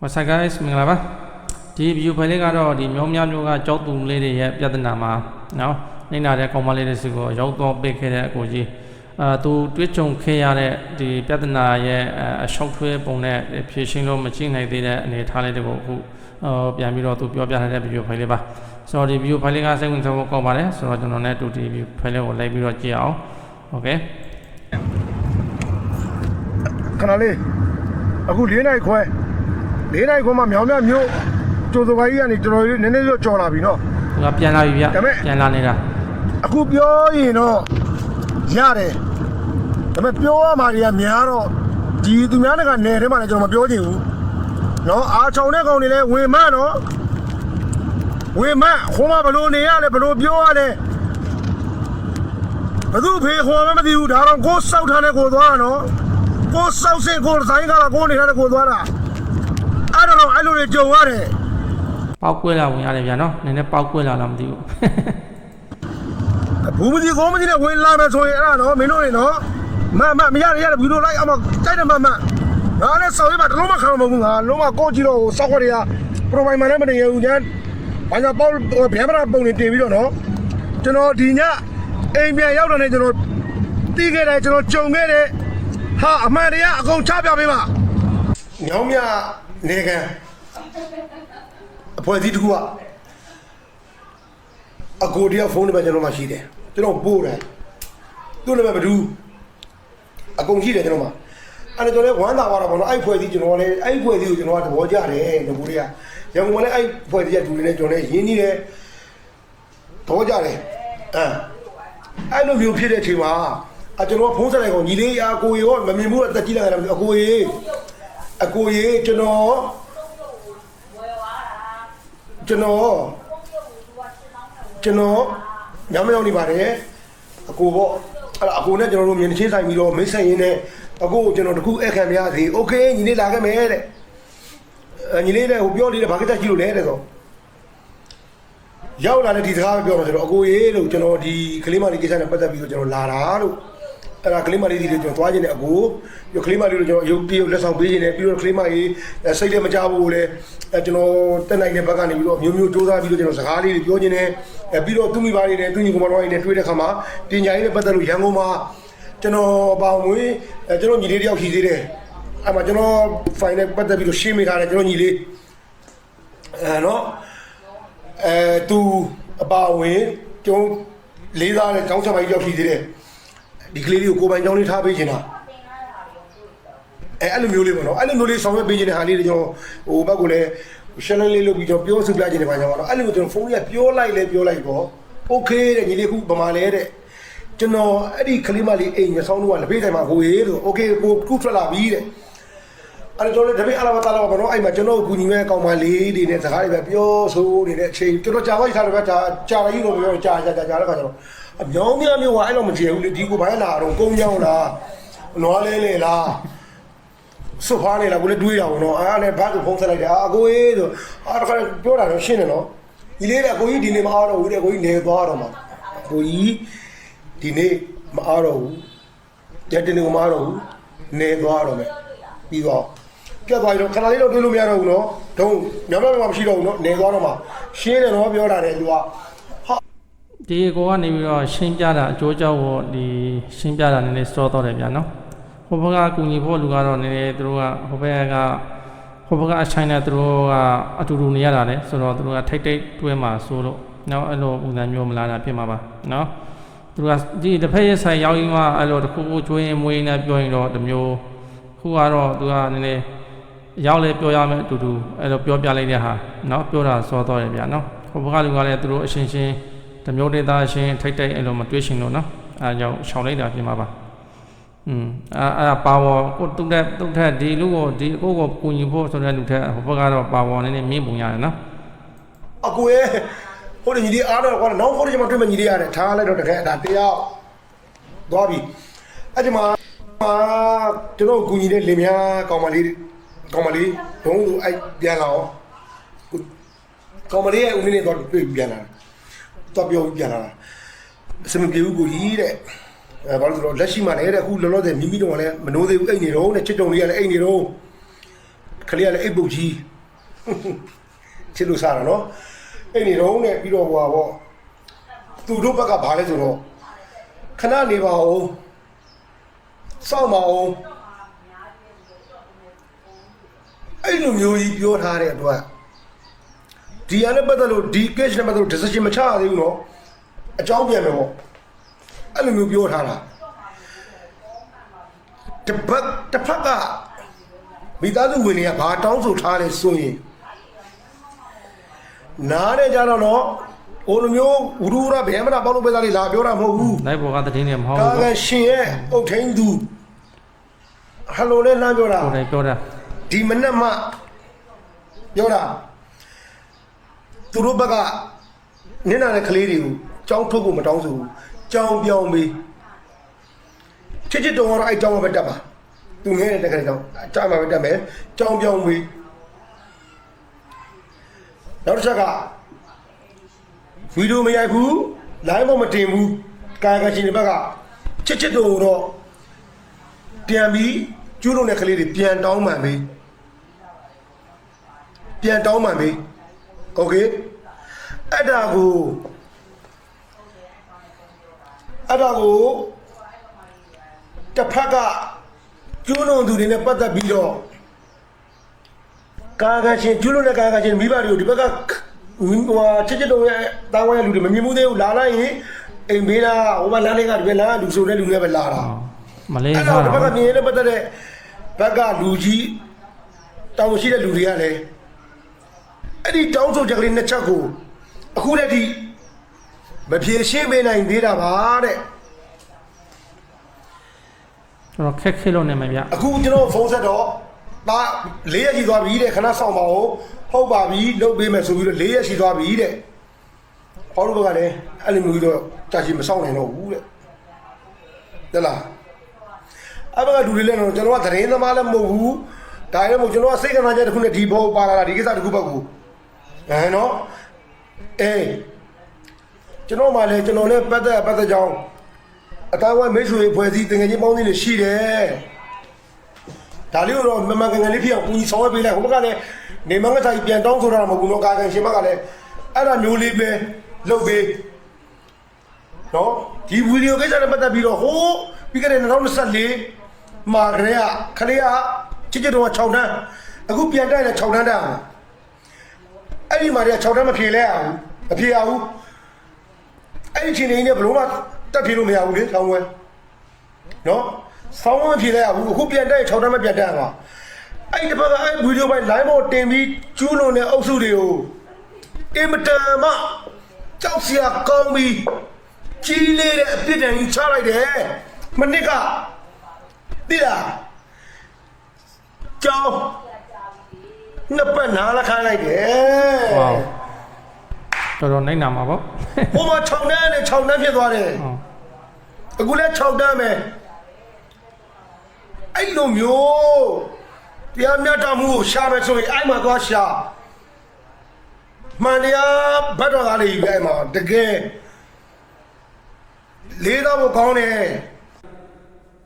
What's up guys မင်္ဂလာပါဒီ view file လေးကတော့ဒီမြောင်းများမျိုးကကြောက်သူလေးတွေရဲ့ပြဿနာမှာနော်နေနာတဲ့ကောင်မလေးတွေစီကိုရောက်တော့ပိတ်ခဲ့တဲ့အကိုကြီးအာသူတွစ်ကြုံခဲ့ရတဲ့ဒီပြဿနာရဲ့အရှောက်ထွေးပုံနဲ့ဖြည့်ရှင်းလို့မကြည့်နိုင်သေးတဲ့အနေအထားလေးတွေကိုအခုဟိုပြန်ပြီးတော့သူပြောပြထားတဲ့ view file လေးပါဆိုတော့ဒီ view file လေးကစိတ်ဝင်စားဖို့ကောင်းပါတယ်ဆိုတော့ကျွန်တော်လည်းတူဒီ view file လေးကိုလိုက်ပြီးတော့ကြည့်အောင် okay ခဏလေးအခု၄နိုင်ခွဲ ၄နိုင်ခွဲမှာမြောင်မြမျိုးကျိုးစပိုင်းကြီးကနေတော်တော်လေးနည်းနည်းတော့ကြော်လာပြီနော်သူကပြန်လာပြီဗျဒါပေမဲ့ ပြန်လာနေတာအခုပြောရင်တော့ရတယ်ဒါပေမဲ့ပြောရမှာတွေကများတော့ဒီသူများတကနေထဲမှာလည်းကျွန်တော်မပြောချင်ဘူးနော်အားချောင်တဲ့ကောင်တွေလည်းဝင်မနော်ဝင်မဟိုမှာဘလို့နေရလဲဘလို့ပြောရလဲဘသူဖေးခေါ်မှမသိဘူးဒါတော့ကိုယ်စောက်ထားတဲ့ကိုယ်သွားတာနော်ကိုယ်စောက်စင်ကိုယ်ဆိုင်ကလာကိုယ်နေထားတဲ့ကိုယ်သွားတာ အဲ့တော့အဲ့လိုတွေကြုံရတယ်ပောက်ကွဲလာဝင်ရတယ်ဗျာနော်နည်းနည်းပောက်ကွဲလာလားမသိဘူးဘူးမကြီးကိုမကြီးနဲ့ဝင်လာမယ်ဆိုရင်အဲ့ဒါနော်မင်းတို့တွေနော်မမမရရရဗီဒီယိုလိုက်အောင်ကြိုက်တယ်မမငါလည်းဆော်ရပါတလုံးမခံမဘူးငါလုံးဝကိုကြည့်တော့စောက်ခွက်တွေကပရိုဖိုင်မလည်းမတင်ရဘူးညဘာညာပေါ့ဗျာမရာပုံနေတင်ပြီးတော့နော်ကျွန်တော်ဒီညအိမ်ပြန်ရောက်တော့နေကျွန်တော်တီးခဲ့တယ်ကျွန်တော်ကြုံခဲ့တယ်ဟာအမှန်တရားအကုန်ချပြပေးပါညောင်းမြ နေကန်အဖွဲ့အစည်းတစ်ခုကအကိုတယောက်ဖုန်းနံပါတ်ကျွန်တော်မှရှိတယ်ကျွန်တော်ပို့တယ်သူ့နံပါတ်ဘယ်သူအကုန်ရှိတယ်ကျွန်တော်မှအဲ့ဒါကျွန်တော်လည်းဝမ်းသာသွားတာပေါ့နော်အဲ့ဖွဲ့စည်းကျွန်တော်လည်းအဲ့ဖွဲ့စည်းကိုကျွန်တော်ကသဘောကျတယ်ငကိုတွေကရန်ကုန်မှာလည်းအဲ့ဖွဲ့စည်းကတူနေကျွန်တော်လည်းရင်းနှီးတယ်သဘောကျတယ်အဲအဲ့လိုမျိုးဖြစ်တဲ့အချိန်မှာအကျွန်တော်ဖုန်းဆက်လိုက်ကောင်ညီလေးအကိုရောမမြင်ဘူးအသက်ကြီးလာတယ်အကိုရေ အကိုရေကျွန်တော်ကျွန်တော်ကျွန်တော်ညောင်မြောင်နေပါတယ်အကိုပေါ့အဲ့ဒါအကိုနဲ့ကျွန်တော်တို့မြင်ချင်းဆိုင်ပြီးတော့မိတ်ဆက်ရင်းနဲ့အကိုကိုကျွန်တော်တခုအခန့်မရသေးโอเคညီလေးလာခဲ့မယ်တဲ့အဲညီလေးလည်းဟိုပြောလေးတဲ့ဘာကိစ္စကြီးလို့လဲတဲ့ဆိုရောက်လာတဲ့ဒီစကားပဲပြောမှာဆိုတော့အကိုရေလို့ကျွန်တော်ဒီကလေးမလေးကိစ္စနဲ့ပတ်သက်ပြီးတော့ကျွန်တော်လာတာလို့ အဲ့ဒါကလေးမလေးဒီလေးကျွန်တော်သွားခြင်းနဲ့အကိုပြီးကလေးမလေးတို့ကျွန်တော်အယုတ်တရုတ်လက်ဆောင်ပေးခြင်းနဲ့ပြီးတော့ကလေးမလေးစိတ်လည်းမကြဘူးလေအဲကျွန်တော်တက်နိုင်တဲ့ဘက်ကနေပြီးတော့မျိုးမျိုးစူးစမ်းပြီးတော့ကျွန်တော်စကားလေးတွေပြောခြင်းနဲ့အဲပြီးတော့သူမိဘတွေနဲ့သူညီကောင်မတော်တွေနဲ့တွေ့တဲ့ခါမှာပညာရေးနဲ့ပတ်သက်လို့ရန်ကုန်မှာကျွန်တော်ပေါင်မွေးအဲကျွန်တော်ညီလေးတယောက်ရှိသေးတယ်အဲ့မှာကျွန်တော် file နဲ့ပတ်သက်ပြီးတော့ရှင်းမိထားတယ်ကျွန်တော်ညီလေးအဲနော်အဲသူအပါဝင်ကျုံလေးသားတဲ့ကျောင်းဆက်ပိုင်းရောက်ရှိသေးတယ် ဒီကလေးလေးကိုကိုယ်ပိုင်ကျောင်းလေးထားပေးချင်တာအဲအဲ့လိုမျိုးလေးပေါ့နော်အဲ့လိုမျိုးလေးဆောင်ရွက်ပေးချင်တဲ့ဟာလေးတွေကျွန်တော်ဟိုဘက်ကလည်းရှင်းလင်းလေးလုပ်ပြီးကျွန်တော်ပြောစုပြချင်တယ်ပါကျွန်တော်အဲ့လိုမျိုးကျွန်တော်ဖုန်းလေးကပြောလိုက်လဲပြောလိုက်ပေါ့โอเคတဲ့ညီလေးခုဗမာလဲတဲ့ကျွန်တော်အဲ့ဒီကလေးမလေးအိမ်ရဆောင်တော့လက်ဖေးတိုင်းမှာကိုရေးလို့โอเคကိုခုထွက်လာပြီတဲ့ အဲ့တော့လည်းတပည့်အလာမတာလာပါတော့အဲ့မှာကျွန်တော်ကူညီမဲ့ကောင်မလေးတွေနဲ့စကားတွေပဲပြောဆိုနေတဲ့အချိန်ကျွန်တော်ကြာသွားထားတယ်ပဲဒါကြာရည်လို့ပြောကြာကြာကြာကြာတဲ့ခါကျတော့ အမြောင်းများမျိုးကအဲ့လိုမကြည့်ဘူးလေဒီကိုဘာလာတော့ကုန်းကြောင်းလားနွားလဲလေလားစွဖားနေလားကိုလည်းတွေးတာပေါ့နော်အားနဲ့ဘာကိုဖုန်းဆက်လိုက်တယ်အာကိုရေးဆိုအားတစ်ခါပြောတာတော့ရှင်းတယ်နော်ဒီလေးကကိုကြီးဒီနေ့မအားတော့ဘူးတဲ့ကိုကြီးနေသွားတော့မှာကိုကြီးဒီနေ့မအားတော့ဘူးတဲ့တင်ကိုမအားတော့ဘူးနေသွားတော့မယ်ပြီးတော့ပြတ်သွားပြီတော့ခဏလေးတော့တွေးလို့မရတော့ဘူးနော်ဒုံညမမမရှိတော့ဘူးနော်နေသွားတော့မှာရှင်းတယ်နော်ပြောတာတယ်သူကဟာ ဒီကိုကနေပြီးတော့ရှင်းပြတာအကျိုးအကြောင်းကိုဒီရှင်းပြတာနည်းနည်းစောတော့တယ်ဗျာနော်ဟိုဘက်ကကူညီဖို့လူကတော့နည်းနည်းသူတို့ကဟိုဘက်ကဟိုဘက်ကအချိုင်းနဲ့သူတို့ကအတူတူနေရတာလေဆိုတော့သူတို့ကထိတ်ထိတ်တွဲမှာဆိုလို့နော်အဲ့လိုပုံစံမျိုးမလာတာဖြစ်မှာပါနော်သူတို့ကဒီတစ်ဖက်ရဲ့ဆိုင်ရောက်ရင်မှအဲ့လိုတစ်ခုခုကျွေးရင်မွေးနေပြောရင်တော့တစ်မျိုးခုကတော့သူကနည်းနည်းရောက်လဲပြောရမယ်အတူတူအဲ့လိုပြောပြလိုက်တဲ့ဟာနော်ပြောတာစောတော့တယ်ဗျာနော်ဟိုဘက်ကလူကလည်းသူတို့အရှင်းရှင်း တမျိုးဒေတာရှင်ထိတ်ထိတ်အဲ့လိုမတွေးရှင်လို့နော်အဲကြောင့်ရှောင်လိုက်တာပြင်ပါပါอืมအဲအဲပါဝါကိုတုတ်တဲ့တုတ်ထက်ဒီလူကိုဒီအကိုကိုကူညီဖို့ဆိုတဲ့လူထက်ဟိုဘက်ကတော့ပါဝါနည်းနည်းမြင့်ပုံရတယ်နော်အကူရဲ့ဟိုညီလေးအားတော့ကွာနောက်ခေါ်ကြမှာတွေ့မယ်ညီလေးရတယ်ထားလိုက်တော့တကယ်ဒါတရားသွားပြီအဲ့ဒီမှာအာကျွန်တော်ကူညီတဲ့လင်မယားကောင်မလေးကောင်မလေးဒုံးလူအဲ့ပြန်လာအောင်ကောင်မလေးရဲ့ဦးလေးနဲ့တော့တွေ့ပြန်လာတော့ ပြောပြန်လာအစမပြေဘူးကိုကြီးတဲ့အဲဘာလို့လဲဆိုတော့လက်ရှိမှလည်းတဲ့အခုလောလောဆယ်မိမိတို့ကလည်းမနိုးသေးဘူးအိတ်နေတော့တဲ့ချစ်တုံလေးကလည်းအိတ်နေတော့ခလေးကလည်းအိတ်ပုတ်ကြီးချစ်လို့စားတာနော်အဲ့ဒီတော့နဲ့ပြီးတော့ဟွာပေါ့သူတို့ဘက်ကဘာလဲဆိုတော့ခဏနေပါဦးစောင့်ပါဦးအဲ့လိုမျိုးကြီးပြောထားတဲ့အတွက် ဒီအရနဲ့ပတ်သက်လို့ဒီ case နဲ့ပတ်သက်လို့ decision မချရသေးဘူးနော်အကြောင်းပြန်မယ်ပေါ့အဲ့လိုမျိုးပြောထားတာတစ်ပတ်တစ်ဖက်ကမိသားစုဝင်တွေကဘာတောင်းဆိုထားလဲဆိုရင်နားနဲ့ကြတော့တော့ဟိုလိုမျိုးဝရူရဘယ်မှမပေါက်လို့ပဲသားလေးလာပြောတာမဟုတ်ဘူးလိုက်ဘောကတည်င်းနေမဟုတ်ကာဘူးကရှင်ရဲ့အုတ်ထင်းသူဟယ်လိုနဲ့လမ်းပြောတာကိုယ်တိုင်ပြောတာဒီမနေ့မှပြောတာ သူတို့ဘက်ကနင်းနာတဲ့ကလေးတွေကိုကြောင်းထုတ်ဖို့မတောင်းဆိုဘူးကြောင်းပြောင်းပြီးချစ်ချစ်တုံကတော့အဲ့ကြောင်းမှာပဲတက်ပါသူငယ်တဲ့တက်ကလေးကြောင်းအကြောင်းမှာပဲတက်မယ်ကြောင်းပြောင်းပြီးနောက်တစ်ချက်ကဗီဒီယိုမရိုက်ဘူး live မမတင်ဘူးကာယကရှင်တွေဘက်ကချစ်ချစ်တုံတော့ပြန်ပြီးကျူးလွန်တဲ့ကလေးတွေပြန်တောင်းပန်ပြီးပြန်တောင်းပန်ပြီ โอเคအဲ့ဒါကိုအဲ့ဒါကိုတစ်ဖက်ကကျွလွန်သူတွေနဲ့ပတ်သက်ပြီးတော့ကာကရှင်ကျွလွန်တဲ့ကာကရှင်မိဘတွေကိုဒီဘက်ကဟိုချစ်ချစ်တုံရဲ့တာဝန်ရဲ့လူတွေမမြင်ဘူးသေးဘူးလာလိုက်ရင်အိမ်ဘေးလားဟိုဘက်လမ်းလေးကဒီဘက်လမ်းကလူဆိုတဲ့လူတွေပဲလာတာ မလေး အဲ့ စား တော့ဒီဘက်က တာ မြင်ရတဲ့ပတ်သက်တဲ့ဘက်ကလူကြီးတောင်းရှိတဲ့လူတွေကလည်း အဲ့ဒီတောင်းဆိုချက်ကလေးနှစ်ချက်ကိုအခုတည်းဒီမဖြေရှင်းပေးနိုင်သေးတာပါတဲ့ကျွန်တော်ခက်ခဲလို့နေမှာဗျအခုကျွန်တော်ဖုန်းဆက်တော့ဒါ၄ရက်ရှိသွားပြီတဲ့ခဏဆောင်ပါဦးဟုတ်ပါပြီလုပ်ပေးမယ်ဆိုပြီးတော့၄ရက်ရှိသွားပြီတဲ့ဟောလို့ဘက်ကလည်းအဲ့လိုမျိုးကြီးတော့ကြာချင်မဆောင်နိုင်တော့ဘူးတဲ့ဟုတ်လားအဲ့ဘက်ကလူတွေလည်းတော့ကျွန်တော်ကသတင်းသမားလည်းမဟုတ်ဘူးဒါရဲမို့ကျွန်တော်ကစိတ်ကနာချက်တစ်ခုနဲ့ဒီဘောပါလာတာဒီကိစ္စတစ်ခုဘက်ကို အဲနော်အေးကျွန်တော်မှလည်းကျွန်တော်နဲ့ပတ်သက်ပတ်သက်ကြောင်းအတိုင်းဝဲမိတ်ဆွေဖွဲ့စည်းတင်ငယ်ချင်းပေါင်းသင်းတွေရှိတယ်ဒါလေးကိုတော့မမကန်ကန်လေးဖြစ်အောင်ပူကြီးဆောင်ရွက်ပေးလိုက်ဟိုဘက်ကလည်းနေမငါတိုင်းပြန်တောင်းဆိုတာမဟုတ်ဘူးနော်ကာကန်ရှင်ဘက်ကလည်းအဲ့ဒါမျိုးလေးပဲလုပ်ပေးနော်ဒီဗီဒီယိုကိစ္စနဲ့ပတ်သက်ပြီးတော့ဟိုးပြီးခဲ့တဲ့2024မှာကလေးကခလေးကချစ်ချစ်တော့6တန်းအခုပြန်တိုက်တယ်6တန်းတက်အောင် အဲ့ဒီမှာတည်း6တန်းမဖြေလဲအောင်မဖြေရဘူးအဲ့ဒီချိန်နေနဲ့ဘလို့မှတက်ဖြေလို့မရဘူးလေဆောင်းဝဲနော်ဆောင်းဝဲဖြေလဲရဘူးအခုပြန်တိုက်6တန်းမပြန်တက်အောင်အဲ့ဒီဘက်ကအဲ့ဗီဒီယိုပိုင်း line ပေါ်တင်ပြီးကျူးလွန်တဲ့အုပ်စုတွေကိုအင်မတန်မှကြောက်စရာကောင်းပြီးကြီးလေးတဲ့အပြစ်ဒဏ်ကြီးချလိုက်တယ်မနစ်ကသိလားကြောင်း နှစ်ပတ်နားလာခိုင်းလိုက်တယ်ဝေါတော်တော်နိုင်နာမှာပေါ့ဟိုမှာ6တန်းနဲ့6တန်းဖြစ်သွားတယ်ဟုတ်အခုလည်း6တန်းပဲအဲ့လိုမျိုးတရားမျှတမှုကိုရှာမယ်ဆိုရင်အဲ့မှာသွားရှာမှန်တရားဘတ်တော်ကားလေးပဲအဲ့မှာတကယ်လေးတော့မကောင်းတယ်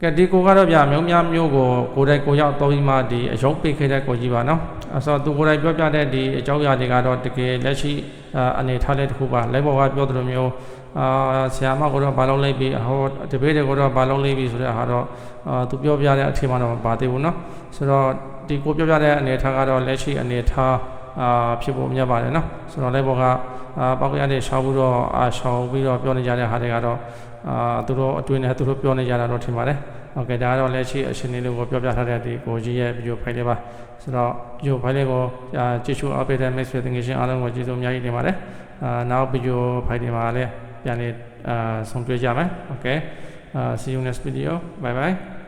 ကဲဒီကိုကတော့ဗျမြောင်းများမျိုးကိုကိုယ်တိုင်ကိုရောက်တော့ပြီးမှဒီအယုံပေးခဲ့တဲ့ကိုကြီးပါနော် အဲဆိုသူကိုယ်တိုင်ပြောပြတဲ့ဒီအကြောင်းအရာတွေကတော့တကယ်လက်ရှိအာအနေထားတဲ့တစ်ခုပါလိုက်ဘောကပြောသလိုမျိုးအာဆရာမကတော့ဘာလုပ်လိုက်ပြီဟောတပည့်တွေကိုတော့ဘာလုပ်လိုက်ပြီဆိုတဲ့ဟာတော့အာသူပြောပြတဲ့အချိန်မှတော့မပါသေးဘူးနော်ဆိုတော့ဒီကိုပြောပြတဲ့အနေထားကတော့လက်ရှိအနေထားအာဖြစ်ဖို့မြတ်ပါတယ်နော်ဆိုတော့လိုက်ဘောကအာပောက်ရတဲ့ရှောက်ပြီးတော့အာရှောက်ပြီးတော့ပြောနေကြတဲ့ဟာတွေကတော့ အာသူတို့အတွင်းနဲ့သူတို့ပြောနေကြတာတော့ထင်ပါတယ်။ဟုတ်ကဲ့ဒါကတော့လက်ရှိအရှင်လေးကိုပြောပြထားတဲ့ဒီကိုကြီးရဲ့ဗီဒီယိုဖိုင်လေးပါ။ဆိုတော့ဗီဒီယိုဖိုင်လေးကိုအာကြည့်ရှုအားပေးတဲ့မိတ်ဆွေတင်ငယ်ချင်းအားလုံးကိုကျေးဇူးအများကြီးတင်ပါတယ်။အာနောက်ဗီဒီယိုဖိုင်တွေမှာလည်းပြန်လည်အာဆုံတွေ့ကြမယ်။ Okay. Uh, see you next video. Bye bye.